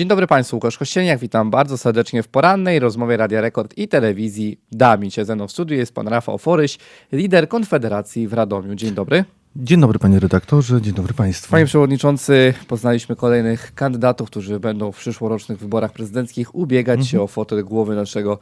Dzień dobry Państwu, Łukasz Kościelniak, witam bardzo serdecznie w porannej rozmowie Radia Rekord i telewizji Dami. Cię ze mną w studiu jest pan Rafał Foryś, lider Konfederacji w Radomiu. Dzień dobry. Dzień dobry panie redaktorze, dzień dobry państwu. Panie przewodniczący, poznaliśmy kolejnych kandydatów, którzy będą w przyszłorocznych wyborach prezydenckich ubiegać się o fotel głowy naszego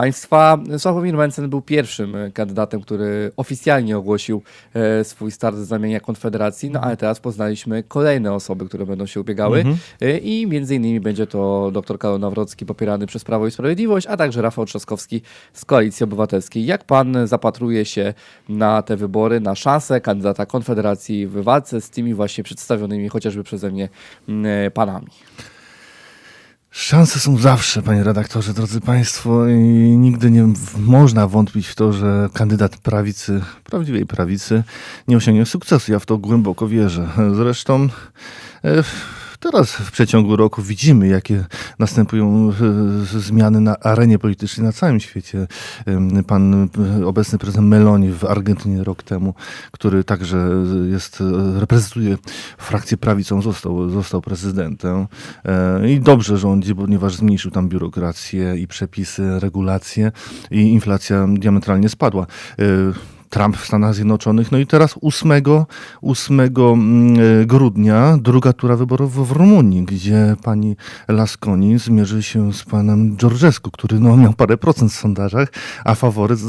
państwa. Sławomir Mencen był pierwszym kandydatem, który oficjalnie ogłosił e, swój start z ramienia Konfederacji, no ale teraz poznaliśmy kolejne osoby, które będą się ubiegały E, i między innymi będzie to dr Karol Nawrocki popierany przez Prawo i Sprawiedliwość, a także Rafał Trzaskowski z Koalicji Obywatelskiej. Jak pan zapatruje się na te wybory, na szansę kandydata Konfederacji w walce z tymi właśnie przedstawionymi chociażby przeze mnie mm, panami? Szanse są zawsze, panie redaktorze, drodzy państwo, i nigdy nie można wątpić w to, że kandydat prawicy, prawdziwej prawicy, nie osiągnie sukcesu. Ja w to głęboko wierzę. Zresztą e, teraz w przeciągu roku widzimy, jakie następują e, zmiany na arenie politycznej na całym świecie. Pan e, obecny prezydent Meloni w Argentynie rok temu, który także jest, e, reprezentuje frakcję prawicą, został, został prezydentem. I dobrze rządzi, ponieważ zmniejszył tam biurokrację i przepisy, regulacje i inflacja diametralnie spadła. Trump w Stanach Zjednoczonych. No i teraz 8, 8 mm, e, grudnia druga tura wyborowa w Rumunii, gdzie pani Lasconi zmierzy się z panem Georgescu, który no, miał parę procent w sondażach, a faworyt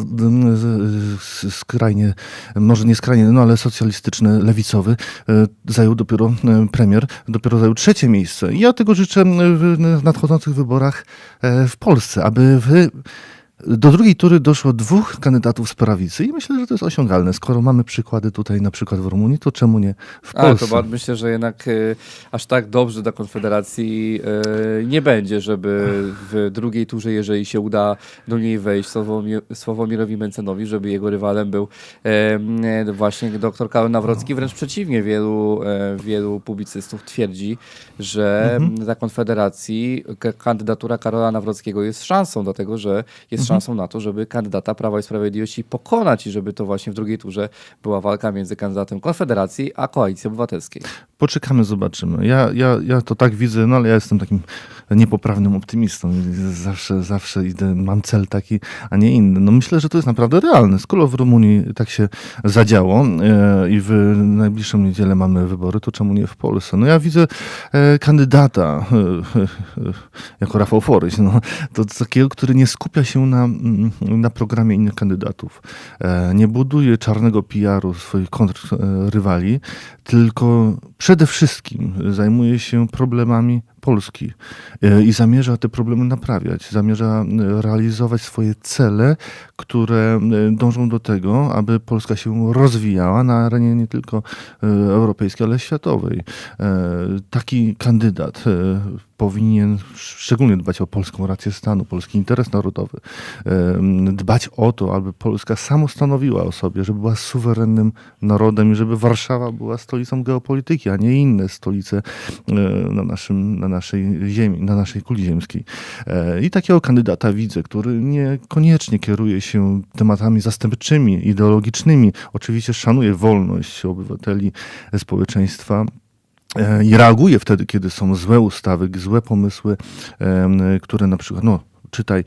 skrajnie, może nie skrajnie, no ale socjalistyczny, lewicowy, e, zajął dopiero e, premier, dopiero zajął trzecie miejsce. Ja tego życzę w nadchodzących wyborach w Polsce, aby wy do drugiej tury doszło dwóch kandydatów z prawicy i myślę, że to jest osiągalne. Skoro mamy przykłady tutaj na przykład w Rumunii, to czemu nie w to Polsce? ba- myślę, że jednak y, aż tak dobrze dla Konfederacji y, nie będzie, żeby w drugiej turze, jeżeli się uda do niej wejść Sławomir, Sławomirowi Mencenowi, żeby jego rywalem był e, właśnie dr Karol Nawrocki. Wręcz przeciwnie, wielu, e, wielu publicystów twierdzi, że dla Konfederacji kandydatura Karola Nawrockiego jest szansą, dlatego że jest szansą na to, żeby kandydata Prawa i Sprawiedliwości pokonać i żeby to właśnie w drugiej turze była walka między kandydatem Konfederacji a Koalicji Obywatelskiej. Poczekamy, zobaczymy. Ja, ja, ja to tak widzę, no ale ja jestem takim niepoprawnym optymistą. Zawsze, zawsze idę, mam cel taki, a nie inny. No myślę, że to jest naprawdę realne. Skoro w Rumunii tak się zadziało e, i w najbliższą niedzielę mamy wybory, to czemu nie w Polsce? No ja widzę e, kandydata e, jako Rafał Foryś, no, to takiego, który nie skupia się na, mm, na programie innych kandydatów. E, nie buduje czarnego PR-u swoich kontrrywali, tylko przede wszystkim zajmuje się problemami Polski e, i zamierza te problemy naprawiać. Zamierza e, realizować swoje cele, które e, dążą do tego, aby Polska się rozwijała na arenie nie tylko europejskiej, ale światowej. Taki kandydat powinien szczególnie dbać o polską rację stanu, polski interes narodowy, dbać o to, aby Polska samostanowiła o sobie, żeby była suwerennym narodem i żeby Warszawa była stolicą geopolityki, a nie inne stolice na, naszym, na naszej ziemi, na naszej kuli ziemskiej. E, I takiego kandydata widzę, który niekoniecznie kieruje się tematami zastępczymi, ideologicznymi. Oczywiście szanuje wolność obywateli, społeczeństwa, E, i reaguje wtedy, kiedy są złe ustawy, złe pomysły, em, które na przykład, no, czytaj,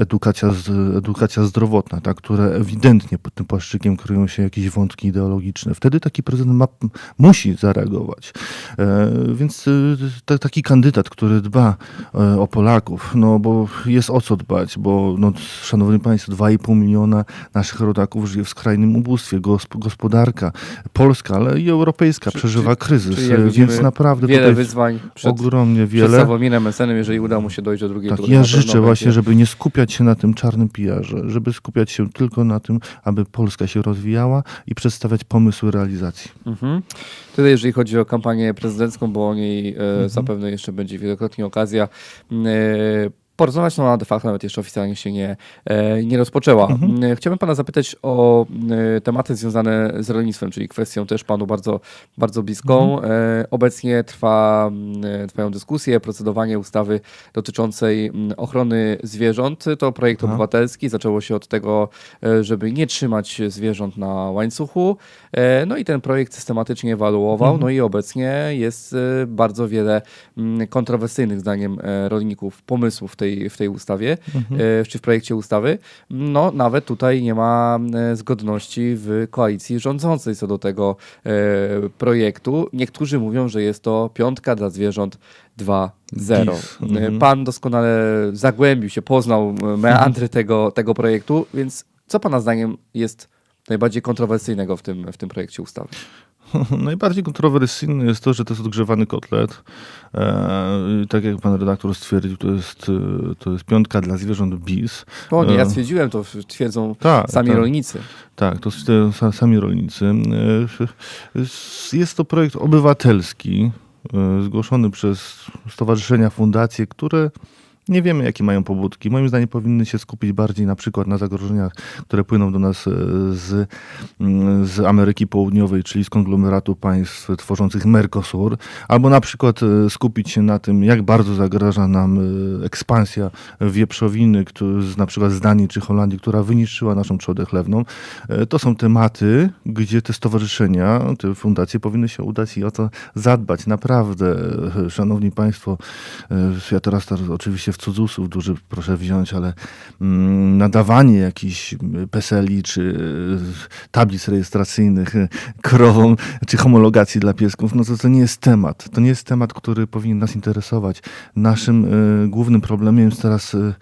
edukacja, edukacja zdrowotna, tak, które ewidentnie pod tym płaszczykiem kryją się jakieś wątki ideologiczne. Wtedy taki prezydent ma, musi zareagować. E, Więc y, ta- taki kandydat, który dba e, o Polaków, no bo jest o co dbać, bo no, szanowni państwo, 2,5 miliona naszych rodaków żyje w skrajnym ubóstwie. Gosp- Gospodarka polska, ale i europejska Czy- przeżywa czy- kryzys, widzimy, więc naprawdę wiele wyzwań przed, ogromnie przed wiele. Sławomirem Mencenem, jeżeli uda mu się dojść do drugiej Tak, ja życzę właśnie, będzie- żeby nie skupiać się na tym czarnym pijarze, żeby skupiać się tylko na tym, aby Polska się rozwijała i przedstawiać pomysły realizacji. Mhm. Tyle jeżeli chodzi o kampanię prezydencką, bo o niej e, Mhm. zapewne jeszcze będzie wielokrotnie okazja. E, porozmawiać, no a de facto nawet jeszcze oficjalnie się nie, e, nie rozpoczęła. Mhm. Chciałbym pana zapytać o e, tematy związane z rolnictwem, czyli kwestią też panu bardzo, bardzo bliską. Mhm. E, obecnie trwa, trwają dyskusje, procedowanie ustawy dotyczącej ochrony zwierząt. To projekt Aha. obywatelski. Zaczęło się od tego, żeby nie trzymać zwierząt na łańcuchu. No i ten projekt systematycznie ewaluował. Mhm. No i obecnie jest bardzo wiele kontrowersyjnych zdaniem rolników pomysłów tej, w tej ustawie, mhm. E, czy w projekcie ustawy, no nawet tutaj nie ma e, zgodności w koalicji rządzącej co do tego e, projektu. Niektórzy mówią, że jest to piątka dla zwierząt 2.0. Mhm. Pan doskonale zagłębił się, poznał meandry tego, tego projektu, więc co Pana zdaniem jest najbardziej kontrowersyjnego w tym, w tym projekcie ustawy? Najbardziej kontrowersyjne jest to, że to jest odgrzewany kotlet. E, tak jak pan redaktor stwierdził, to jest, e, to jest piątka dla zwierząt BIS. O nie, ja e, stwierdziłem, to twierdzą tak, sami tak, rolnicy. Tak, to sami rolnicy. Jest to projekt obywatelski, zgłoszony przez stowarzyszenia, fundacje, które nie wiemy, jakie mają pobudki. Moim zdaniem powinny się skupić bardziej na przykład na zagrożeniach, które płyną do nas e, z, mm, z Ameryki Południowej, czyli z konglomeratu państw tworzących Mercosur, albo na przykład e, skupić się na tym, jak bardzo zagraża nam e, ekspansja wieprzowiny, który, na przykład z Danii czy Holandii, która wyniszczyła naszą trzodę chlewną. To są tematy, gdzie te stowarzyszenia, te fundacje powinny się udać i o to zadbać. Naprawdę, szanowni państwo, ja teraz, teraz w cudzysłów duży proszę wziąć, ale mm, nadawanie jakichś PESEL-i czy y, tablic rejestracyjnych y, krowom, czy homologacji dla piesków, no to to nie jest temat. To nie jest temat, który powinien nas interesować. Naszym y, głównym problemem jest teraz Mm,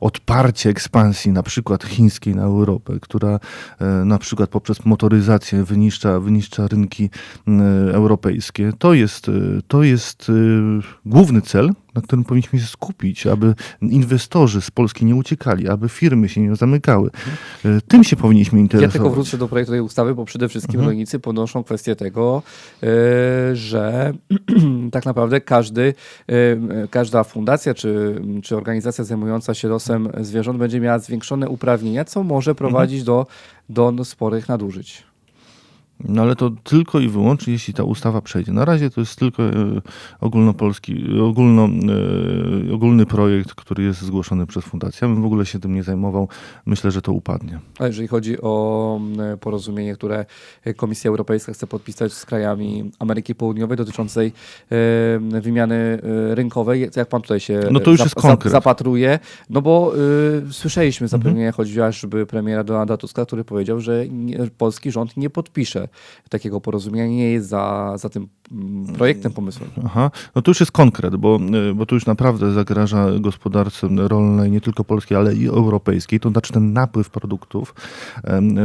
odparcie ekspansji na przykład chińskiej na Europę, która e, na przykład poprzez motoryzację wyniszcza, wyniszcza rynki mm, europejskie. To jest, e, to jest e, główny cel, na którym powinniśmy się skupić, aby inwestorzy z Polski nie uciekali, aby firmy się nie zamykały. Tym się powinniśmy interesować. Ja tylko wrócę do projektu tej ustawy, bo przede wszystkim mhm. rolnicy podnoszą kwestię tego, że tak naprawdę każdy, każda fundacja czy, czy organizacja zajmująca zajmująca się losem zwierząt będzie miała zwiększone uprawnienia, co może prowadzić mhm. do, do sporych nadużyć. No ale to tylko i wyłącznie, jeśli ta ustawa przejdzie. Na razie to jest tylko e, ogólnopolski, ogólno, e, ogólny projekt, który jest zgłoszony przez fundację. Ja bym w ogóle się tym nie zajmował. Myślę, że to upadnie. A jeżeli chodzi o porozumienie, które Komisja Europejska chce podpisać z krajami Ameryki Południowej dotyczącej e, wymiany rynkowej, jak pan tutaj się no to już jest konkret. zapatruje? No bo y, słyszeliśmy zapewnienia mhm. chociażby premiera Donalda Tuska, który powiedział, że nie, polski rząd nie podpisze takiego porozumienia, nie jest za, za tym mm, projektem, pomysłem. Aha, no to już jest konkret, bo, y, bo to już naprawdę zagraża gospodarce rolnej, nie tylko polskiej, ale i europejskiej. To znaczy ten napływ produktów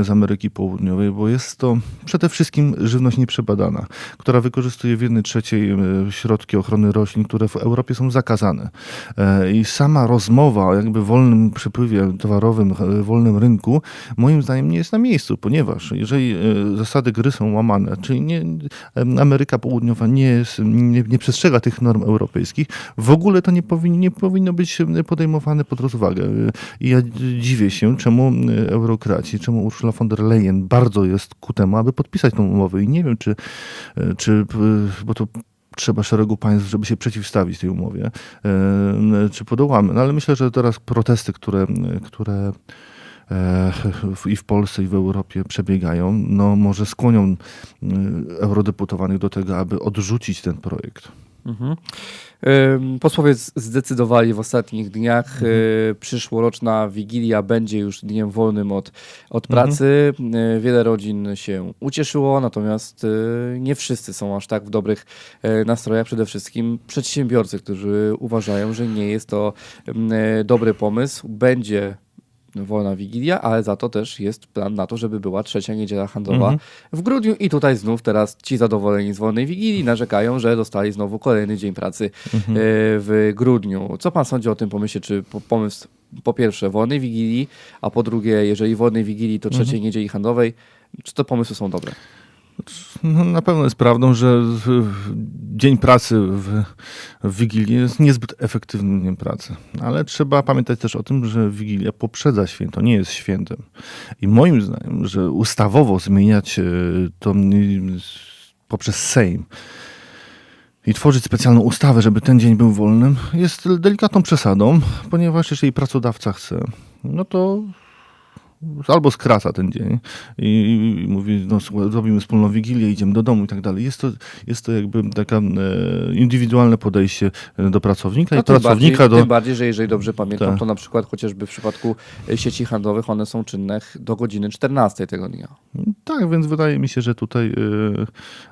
z Ameryki Południowej, bo jest to przede wszystkim żywność nieprzebadana, która wykorzystuje w jednej trzeciej y, środki ochrony roślin, które w Europie są zakazane. E, I sama rozmowa o jakby wolnym przepływie towarowym, e, wolnym rynku, moim zdaniem nie jest na miejscu, ponieważ jeżeli e, zasady gry są łamane, czyli nie, Ameryka Południowa nie, jest, nie, nie, przestrzega tych norm europejskich, w ogóle to nie, powinno, nie powinno być podejmowane pod rozwagę. I ja dziwię się, czemu eurokraci, czemu Ursula von der Leyen bardzo jest ku temu, aby podpisać tą umowę i nie wiem, czy, czy bo to trzeba szeregu państw, żeby się przeciwstawić tej umowie, czy podołamy. No ale myślę, że teraz protesty, które, które E, i w Polsce, i w Europie przebiegają, no może skłonią e, eurodeputowanych do tego, aby odrzucić ten projekt. Mhm. Posłowie zdecydowali w ostatnich dniach, mhm. E, przyszłoroczna Wigilia będzie już dniem wolnym od, od mhm. pracy. Mhm. Wiele rodzin się ucieszyło, natomiast nie wszyscy są aż tak w dobrych nastrojach. Przede wszystkim przedsiębiorcy, którzy uważają, że nie jest to dobry pomysł. Będzie wolna Wigilia, ale za to też jest plan na to, żeby była trzecia niedziela handlowa mhm. w grudniu i tutaj znów teraz ci zadowoleni z wolnej Wigilii narzekają, że dostali znowu kolejny dzień pracy mhm. E, w grudniu. Co pan sądzi o tym pomyśle, czy pomysł po pierwsze wolnej Wigilii, a po drugie, jeżeli wolnej Wigilii to trzeciej mhm. niedzieli handlowej, czy te pomysły są dobre? No, na pewno jest prawdą, że dzień pracy w, w Wigilię jest niezbyt efektywnym dniem pracy. Ale trzeba pamiętać też o tym, że Wigilia poprzedza święto, nie jest świętem. I moim zdaniem, że ustawowo zmieniać e, to poprzez Sejm i tworzyć specjalną ustawę, żeby ten dzień był wolnym, jest delikatną przesadą, ponieważ jeżeli pracodawca chce, no to albo skraca ten dzień i, mówi, no słuchaj, zrobimy wspólną wigilię, idziemy do domu i tak dalej. Jest to, jest to jakby takie e, indywidualne podejście do pracownika No i tym, pracownika bardziej, do... tym bardziej, że jeżeli dobrze pamiętam, Tak. to na przykład chociażby w przypadku e, sieci handlowych one są czynne do godziny 14 tego dnia. Tak, więc wydaje mi się, że tutaj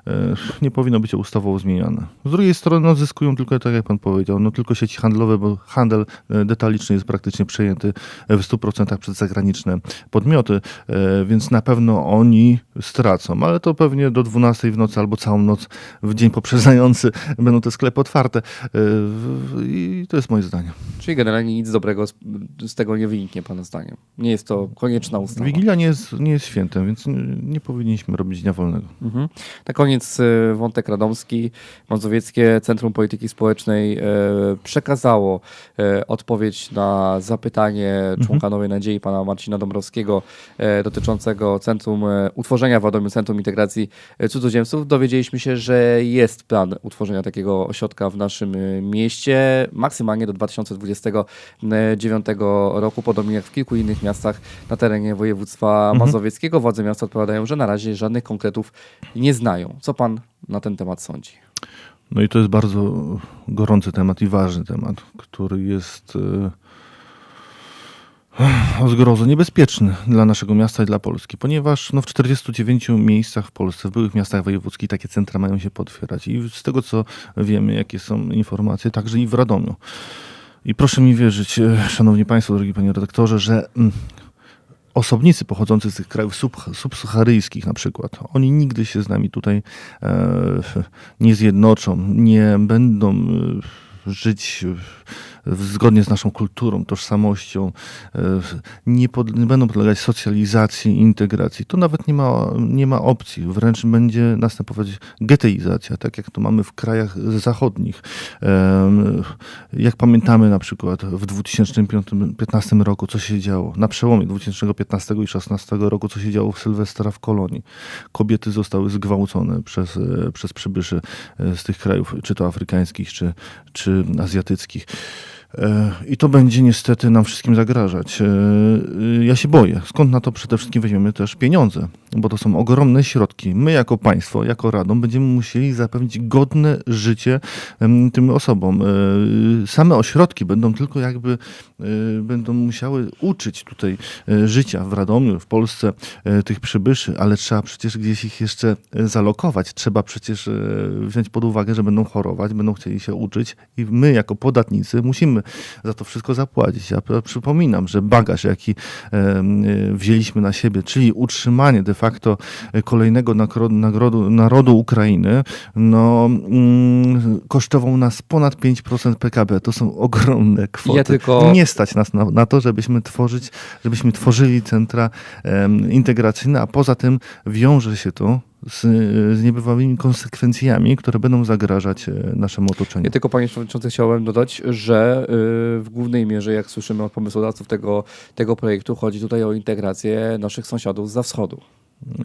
e, e, nie powinno być ustawowo zmieniane. Z drugiej strony no, zyskują tylko, tak jak pan powiedział, no tylko sieci handlowe, bo handel e, detaliczny jest praktycznie przejęty w 100% przez zagraniczne podmioty, e, więc na pewno oni stracą, ale to pewnie do 12 w nocy albo całą noc w dzień poprzedzający będą te sklepy otwarte e, i to jest moje zdanie. Czyli generalnie nic dobrego z, tego nie wyniknie, pana zdaniem. Nie jest to konieczna ustawa. Wigilia nie jest, nie jest świętem, więc nie, powinniśmy robić dnia wolnego. Mhm. Na koniec e, wątek radomski. Mazowieckie Centrum Polityki Społecznej przekazało odpowiedź na zapytanie członka Nowej Nadziei, pana Marcina Dąbrowskiego, e, dotyczącego centrum, e, utworzenia w Radomiu Centrum Integracji e, Cudzoziemców. Dowiedzieliśmy się, że jest plan utworzenia takiego ośrodka w naszym mieście, maksymalnie do 2029 roku, podobnie jak w kilku innych miastach na terenie województwa mazowieckiego. Władze miasta odpowiadają, że na razie żadnych konkretów nie znają. Co pan na ten temat sądzi? No i to jest bardzo gorący temat i ważny temat, który jest e, o zgrozo niebezpieczny dla naszego miasta i dla Polski, ponieważ no, w 49 miejscach w Polsce, w byłych miastach wojewódzkich takie centra mają się potwierać i z tego co wiemy, jakie są informacje, także i w Radomiu. I proszę mi wierzyć, e, szanowni państwo, drogi panie redaktorze, że mm, osobnicy pochodzący z tych krajów sub- subsaharyjskich na przykład, oni nigdy się z nami tutaj e, nie zjednoczą, nie będą e, żyć w, zgodnie z naszą kulturą, tożsamością, e, nie, pod, nie będą podlegać socjalizacji, integracji. To nawet nie ma, nie ma opcji, wręcz będzie następować geteizacja, tak jak to mamy w krajach zachodnich. Jak pamiętamy na przykład w 2015 roku, co się działo, na przełomie 2015 i 2016 roku, co się działo w Sylwestra w kolonii. Kobiety zostały zgwałcone przez, e, przez przybyszy e, z tych krajów, czy to afrykańskich, czy, czy azjatyckich. E, I to będzie niestety nam wszystkim zagrażać. E, e, Ja się boję. Skąd na to przede wszystkim weźmiemy też pieniądze? Bo to są ogromne środki. My jako państwo, jako Radom będziemy musieli zapewnić godne życie tym osobom. Same ośrodki będą tylko jakby będą musiały uczyć tutaj życia w Radomiu, w Polsce tych przybyszy, ale trzeba przecież gdzieś ich jeszcze zalokować. Trzeba przecież wziąć pod uwagę, że będą chorować, będą chcieli się uczyć i my jako podatnicy musimy za to wszystko zapłacić. Ja przypominam, że bagaż, jaki e, wzięliśmy na siebie, czyli utrzymanie de facto e, kolejnego nagrodu, narodu Ukrainy, no, mm, kosztował nas ponad 5% PKB. To są ogromne kwoty. Ja tylko- Nie stać nas na, na to, żebyśmy tworzyć, żebyśmy tworzyli centra integracyjne, a poza tym wiąże się to z, z niebywałymi konsekwencjami, które będą zagrażać e, naszemu otoczeniu. Ja tylko, panie przewodniczący, chciałem dodać, że y, w głównej mierze, jak słyszymy od pomysłodawców tego, tego projektu, chodzi tutaj o integrację naszych sąsiadów za wschodu.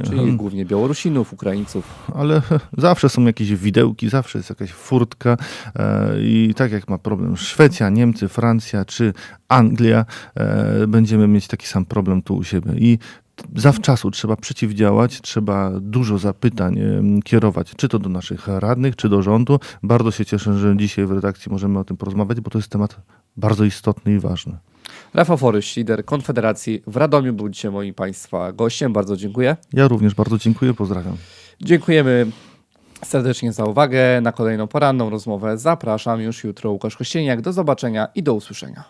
Czyli głównie Białorusinów, Ukraińców. ale zawsze są jakieś widełki, zawsze jest jakaś furtka e, i tak jak ma problem Szwecja, Niemcy, Francja czy Anglia, e, będziemy mieć taki sam problem tu u siebie. I zawczasu trzeba przeciwdziałać, trzeba dużo zapytań kierować, czy to do naszych radnych, czy do rządu. Bardzo się cieszę, że dzisiaj w redakcji możemy o tym porozmawiać, bo to jest temat bardzo istotny i ważny. Rafał Foryś, lider Konfederacji w Radomiu, był dzisiaj moim Państwa gościem. Bardzo dziękuję. Ja również bardzo dziękuję, pozdrawiam. Dziękujemy serdecznie za uwagę. Na kolejną poranną rozmowę zapraszam już jutro Łukasz Kościeniak. Do zobaczenia i do usłyszenia.